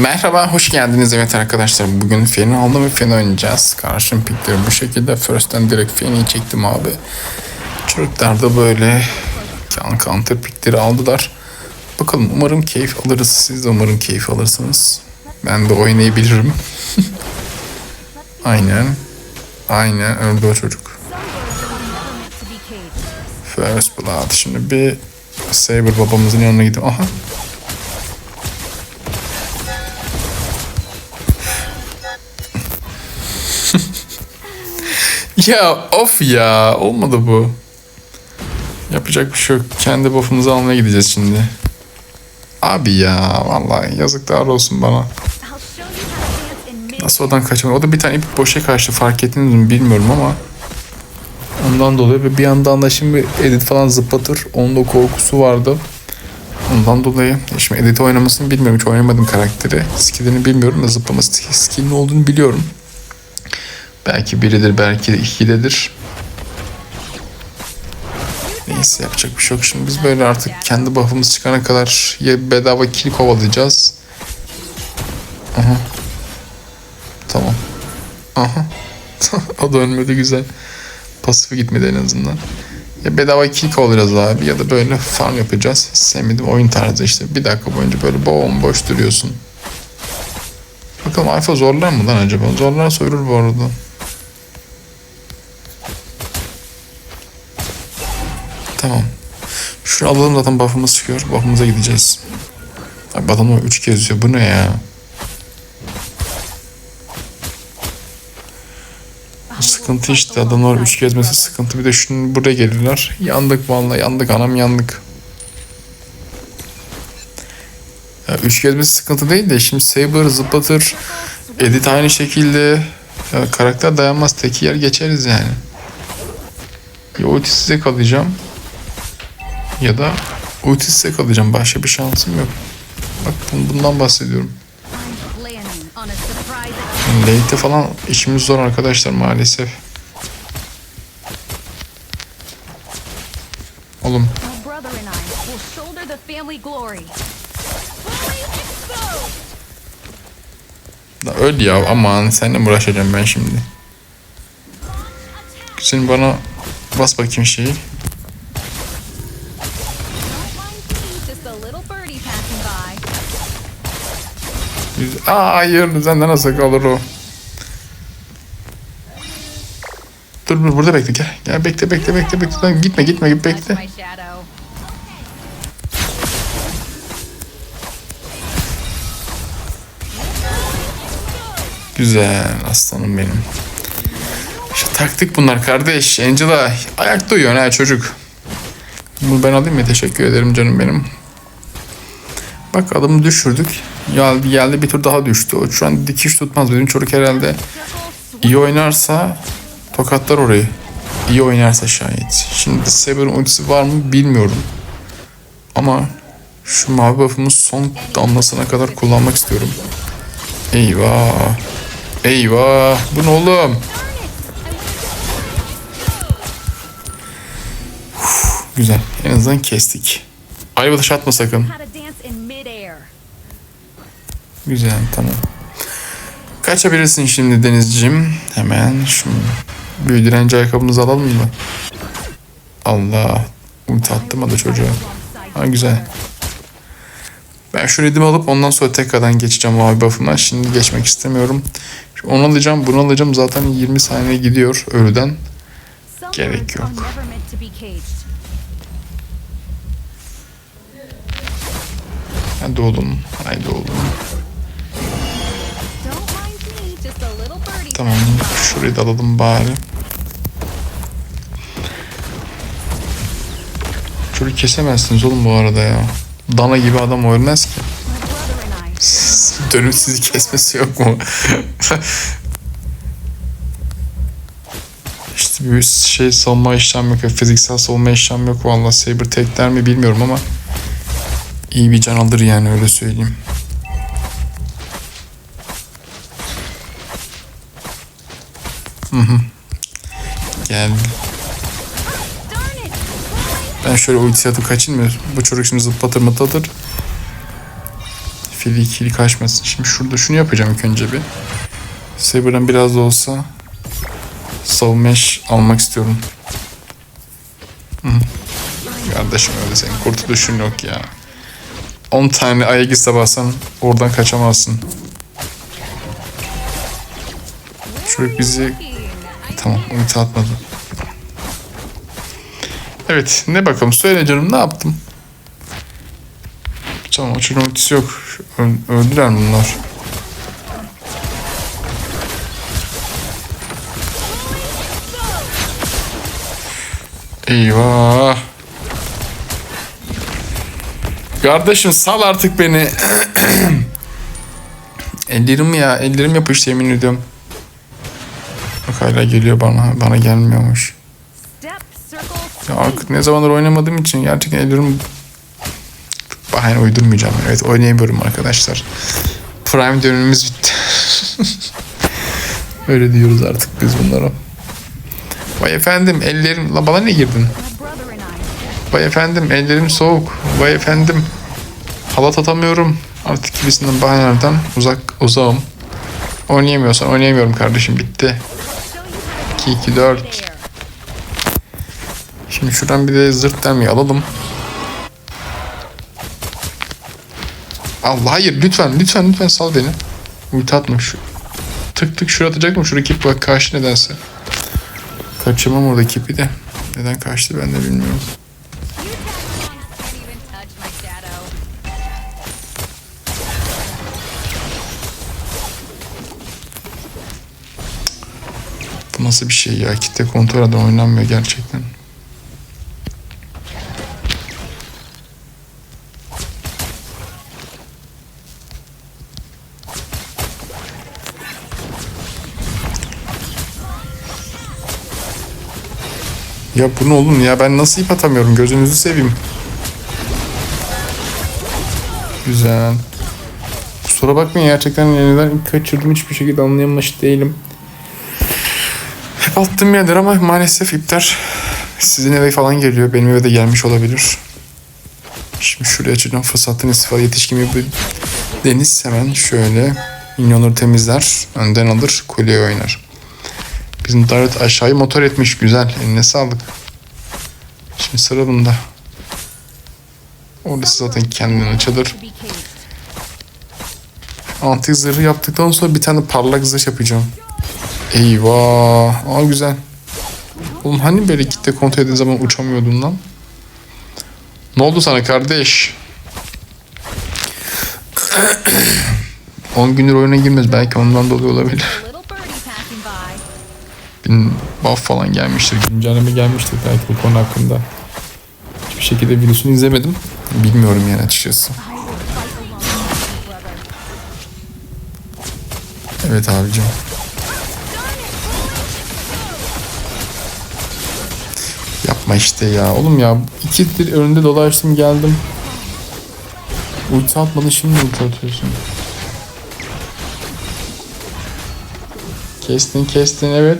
Merhaba, hoş geldiniz. Evet arkadaşlar, bugün Feni aldım ve Feni oynayacağız. Karşım pikleri bu şekilde. First'ten direkt Feni'yi çektim abi. Çocuklar da böyle can counter pikleri aldılar. Bakalım umarım keyif alırız. Siz de umarım keyif alırsınız. Ben de oynayabilirim. Aynen. Aynen öldü o çocuk. First Blood. Şimdi bir Saber babamızın yanına gidiyorum. Aha. Ya of ya. Olmadı bu. Yapacak bir şey yok. Kendi buff'umuzu almaya gideceğiz şimdi. Abi ya vallahi yazıklar olsun bana. Nasıl odan kaçamadı? O da bir tane ip boşa kaçtı fark ettiniz mi bilmiyorum ama ondan dolayı ve bir yandan da şimdi edit falan zıplatır. Onun da korkusu vardı. Ondan dolayı şimdi edit oynamasını bilmiyorum. Hiç oynamadım karakteri. Skillini bilmiyorum da zıplaması skillinin olduğunu biliyorum. Belki biridir, belki de ikidedir. Neyse yapacak bir şey yok. Şimdi biz böyle artık kendi buff'ımız çıkana kadar ya bedava kill kovalayacağız. Aha. Tamam. Aha. o da ölmedi güzel. Pasifi gitmedi en azından. Ya bedava kill alacağız abi ya da böyle farm yapacağız. Sevmedim oyun tarzı işte. Bir dakika boyunca böyle bomboş duruyorsun. Bakalım Alfa zorlar mı lan acaba? Zorlar soyulur bu arada. Tamam. Şunu alalım zaten buff'ımız çıkıyor. Buff'ımıza gideceğiz. Abi adamlar 3 kez diyor. Bu ne ya? Sıkıntı işte adamlar üç gezmesi sıkıntı. Bir de şunun buraya gelirler. Yandık vallahi yandık anam yandık. Ya üç gezmesi sıkıntı değil de şimdi Saber zıplatır. Edit aynı şekilde. Ya karakter dayanmaz. Teki yer geçeriz yani. Ya ulti size kalacağım. Ya da ulti size kalacağım. Başka bir şansım yok. Bak bun- bundan bahsediyorum. Late'de falan işimiz zor arkadaşlar maalesef. Oğlum da öl ya aman seninle mi uğraşacağım ben şimdi. Sen bana bas bakayım şeyi. Yüz- Aa hayır senden nasıl kalır o. Dur dur burada bekle gel. Gel bekle bekle bekle bekle. Lan gitme gitme git bekle. Güzel aslanım benim. İşte taktik bunlar kardeş. Angela ayakta uyuyorsun ha çocuk. Bunu ben alayım mı? Teşekkür ederim canım benim. Bak adamı düşürdük. Geldi geldi bir tur daha düştü. O şu an dikiş tutmaz. Benim çocuk herhalde iyi oynarsa tokatlar orayı. İyi oynarsa şayet. Şimdi Saber'ın ultisi var mı bilmiyorum. Ama şu mavi buff'ımı son damlasına kadar kullanmak istiyorum. Eyvah. Eyvah. Bu ne oğlum? Uf, güzel. En azından kestik. Ayva dış atma sakın. Güzel tamam. Kaçabilirsin şimdi Denizciğim. Hemen şu büyü direnci ayakkabımızı alalım mı? Allah. Ulti attım da çocuğa. Ha güzel. Ben şu redimi alıp ondan sonra tekrardan geçeceğim abi buff'ıma. Şimdi geçmek istemiyorum. Şimdi Onu alacağım, bunu alacağım. Zaten 20 saniye gidiyor ölüden. Gerek yok. Hadi oğlum, haydi oğlum. Tamam, şurayı da alalım bari. Şurayı kesemezsiniz oğlum bu arada ya. Dana gibi adam ölmez ki. Dönüp sizi kesmesi yok mu? işte bir şey savunma işlem yok. Fiziksel savunma işlem yok. Vallahi Saber tekler mi bilmiyorum ama iyi bir can alır yani öyle söyleyeyim. Hı hı. Ben şöyle ulti atıp mı? Bu çocuk şimdi zıplatır mıtlatır. ikili ikili kaçmasın. Şimdi şurada şunu yapacağım ilk önce bir. Saber'dan biraz da olsa savunma eş almak istiyorum. Hı. Kardeşim öyle senin kurtuluşun yok ya. 10 tane Aegis'e basan oradan kaçamazsın. Çocuk bizi Tamam ulti atmadı. Evet ne bakalım söyle canım ne yaptım? Tamam o çocuğun ultisi yok. Öldüler bunlar? Eyvah. Kardeşim sal artık beni. ellerim ya ellerim yapıştı yemin ediyorum. Hala geliyor bana. Bana gelmiyormuş. Ya artık ne zamandır oynamadığım için gerçekten ellerim bahane uydurmayacağım. Evet oynayamıyorum arkadaşlar. Prime dönemimiz bitti. Öyle diyoruz artık biz bunlara. Vay efendim ellerim... La bana ne girdin? Vay efendim ellerim soğuk. Vay efendim halat atamıyorum. Artık gibisinden bahanelerden uzak uzağım. Oynayamıyorsan oynayamıyorum kardeşim bitti. Show you 2 2 4 there. Şimdi şuradan bir de zırt dermeyi alalım. Allah hayır lütfen lütfen lütfen sal beni. Ulti atma şu. Tık tık şuraya atacaktım. Şuradaki ip bak karşı nedense. Kaçırmam oradaki ipi de. Neden kaçtı ben de bilmiyorum. Nasıl bir şey ya? Kitle kontrol eden oynanmıyor gerçekten. Ya bu ne oğlum ya ben nasıl ip atamıyorum gözünüzü seveyim. Güzel. Kusura bakmayın gerçekten neden kaçırdım hiçbir şekilde anlayamamış değilim. Attığım yerler ama maalesef ipler sizin eve falan geliyor. Benim eve de gelmiş olabilir. Şimdi şuraya açacağım fırsattan istifaده yetişkin bir deniz hemen şöyle minyonları temizler, önden alır, kuleye oynar. Bizim Daret aşağıyı motor etmiş güzel. Eline sağlık. Şimdi sıra bunda. Orası zaten kendini açılır. Antik zırhı yaptıktan sonra bir tane parlak zırh yapacağım. Eyvah. Aa güzel. Oğlum hani böyle kitle kontrol ettiğin zaman uçamıyordun lan? Ne oldu sana kardeş? 10 gündür oyuna girmez. Belki ondan dolayı olabilir. Bin buff falan gelmiştir. Güncelleme gelmiştir belki bu konu hakkında. Hiçbir şekilde videosunu izlemedim. Bilmiyorum yani açıkçası. Evet abicim. Yapma işte ya. Oğlum ya ikidir önünde dolaştım geldim. Ulti atmadın şimdi ulti atıyorsun. Kestin kestin evet.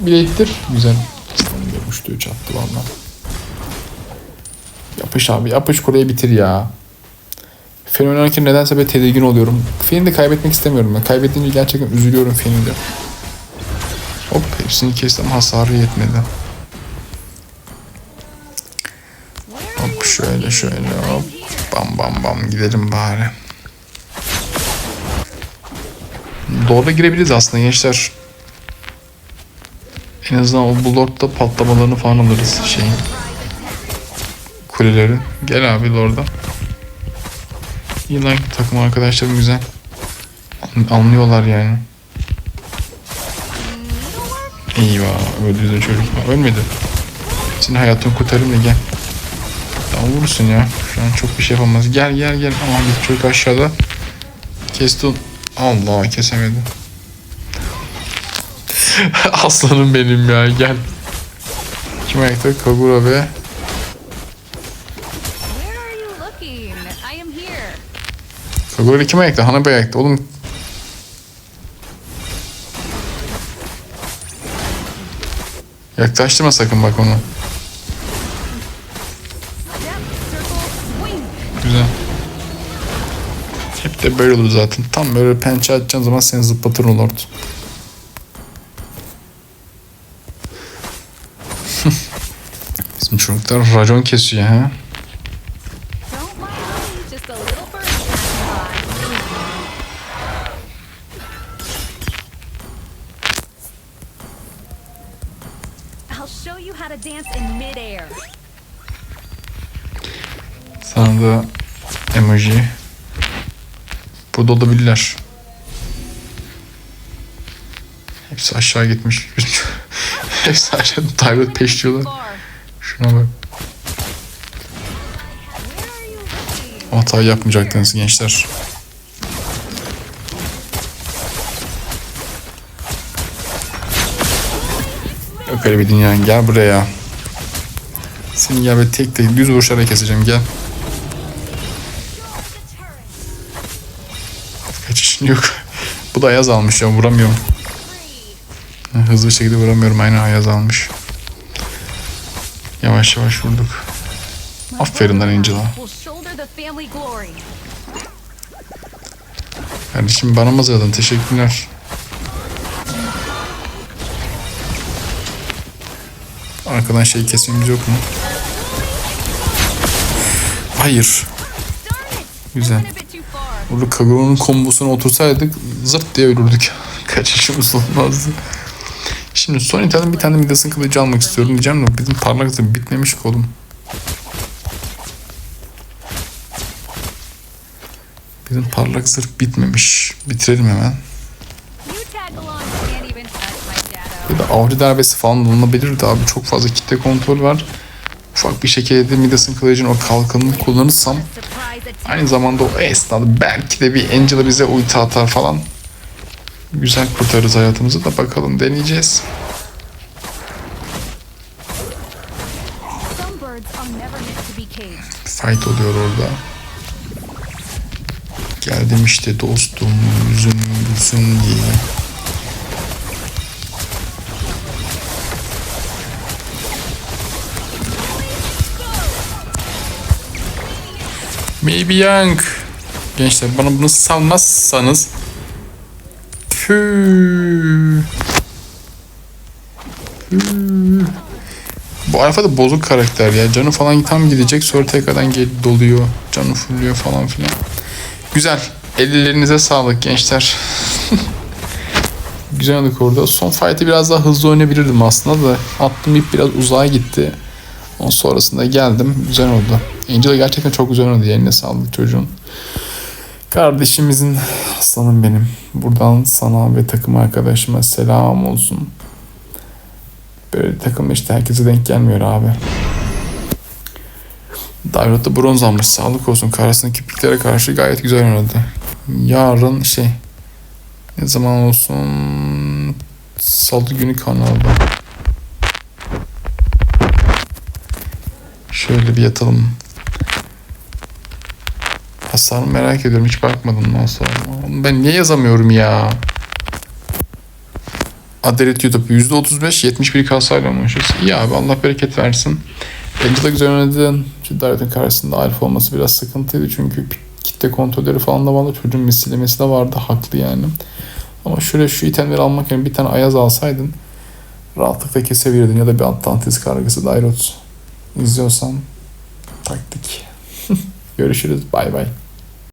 Bir ittir. Güzel. Uçtu üç attı valla. Yapış abi yapış kuleye bitir ya. Fen oynarken nedense böyle tedirgin oluyorum. Fen'i de kaybetmek istemiyorum ben. Kaybedince gerçekten üzülüyorum Fen'i de. Hop hepsini kestim hasarı yetmedi. Şöyle şöyle hop. Bam bam bam gidelim bari. Doğru girebiliriz aslında gençler. En azından o Bulldog'da patlamalarını falan alırız şeyin. Kuleleri. Gel abi Lord'a. İyi lan takım arkadaşlarım güzel. An- Anlıyorlar yani. Eyvah öldü de çocuk. Ölmedi. Senin hayatını kurtarayım da gel. Vurursun ya. Şu an çok bir şey yapamaz. Gel gel gel. Aman bir çocuk aşağıda. Kesti. Allah kesemedi. Aslanım benim ya gel. Kim ayakta? Kagura ve. Kagura kim ayakta? Hana Bey ayakta. Oğlum Yaklaştırma sakın bak onu. Böyle olur zaten. Tam böyle pençe atacağın zaman seni zıplatır o lord. Bizim çocuklar racon kesiyor ha. Burada olabilirler. Hepsi aşağı gitmiş. Hepsi aşağı Tyrant peşliyorlar. Şuna bak. O hatayı yapmayacaktınız gençler. Yok öyle bir dünya. Gel buraya. Seni gel ve tek tek düz vuruşlara keseceğim. Gel. yok. Bu da ayaz almış ya. Vuramıyorum. Hızlı bir şekilde vuramıyorum. Aynen ayaz almış. Yavaş yavaş vurduk. Aferin lan Angela. Kardeşim bana mı hazırladın? Teşekkürler. Arkadan şey kesmemiz yok mu? Hayır. Güzel. Went a bit too far. Burada Kagura'nın kombosuna otursaydık zırt diye ölürdük. Kaçışımız olmazdı. Şimdi son itemden bir tane Midas'ın kılıcı almak istiyorum diyeceğim de bizim parlak zırh bitmemiş ki oğlum. Bizim parlak zırh bitmemiş. Bitirelim hemen. Ya da avcı darbesi falan bulunabilirdi abi. Çok fazla kitle kontrol var. Ufak bir şekilde Midas'ın kılıcının o kalkanını kullanırsam aynı zamanda o esnada belki de bir Angela bize ulti atar falan. Güzel kurtarırız hayatımızı da bakalım deneyeceğiz. Fight oluyor orada. Geldim işte dostum yüzüm gülsün diye. Maybe Young. Gençler bana bunu salmazsanız. Tüh. Bu Alfa da bozuk karakter ya. Canı falan tam gidecek sonra tekrardan geri doluyor. Canı fulluyor falan filan. Güzel. Ellerinize sağlık gençler. Güzel oynadık orada. Son fight'i biraz daha hızlı oynayabilirdim aslında da attığım ip biraz uzağa gitti. Ondan sonrasında geldim. Güzel oldu. Angela gerçekten çok güzel oynadı. Eline sağlık çocuğun. Kardeşimizin aslanım benim. Buradan sana ve takım arkadaşıma selam olsun. Böyle takım işte herkese denk gelmiyor abi. Dairot da bronz almış. Sağlık olsun. Karşısındaki piklere karşı gayet güzel oynadı. Yarın şey ne zaman olsun salı günü kanalda. Şöyle bir yatalım. Hasarını merak ediyorum. Hiç bakmadım nasıl. Ben niye yazamıyorum ya? Adalet YouTube %35 71 kasayla olmuşuz. İyi abi Allah bereket versin. Angela güzel oynadın. Daret'in karşısında alfa olması biraz sıkıntıydı çünkü kitle kontrolleri falan da vardı. Çocuğun misillemesi de vardı. Haklı yani. Ama şuraya şu itemleri almak yerine bir tane ayaz alsaydın rahatlıkla kesebilirdin ya da bir Atlantis kargısı Dairot izliyorsan taktik. Görüşürüz. Bay bay.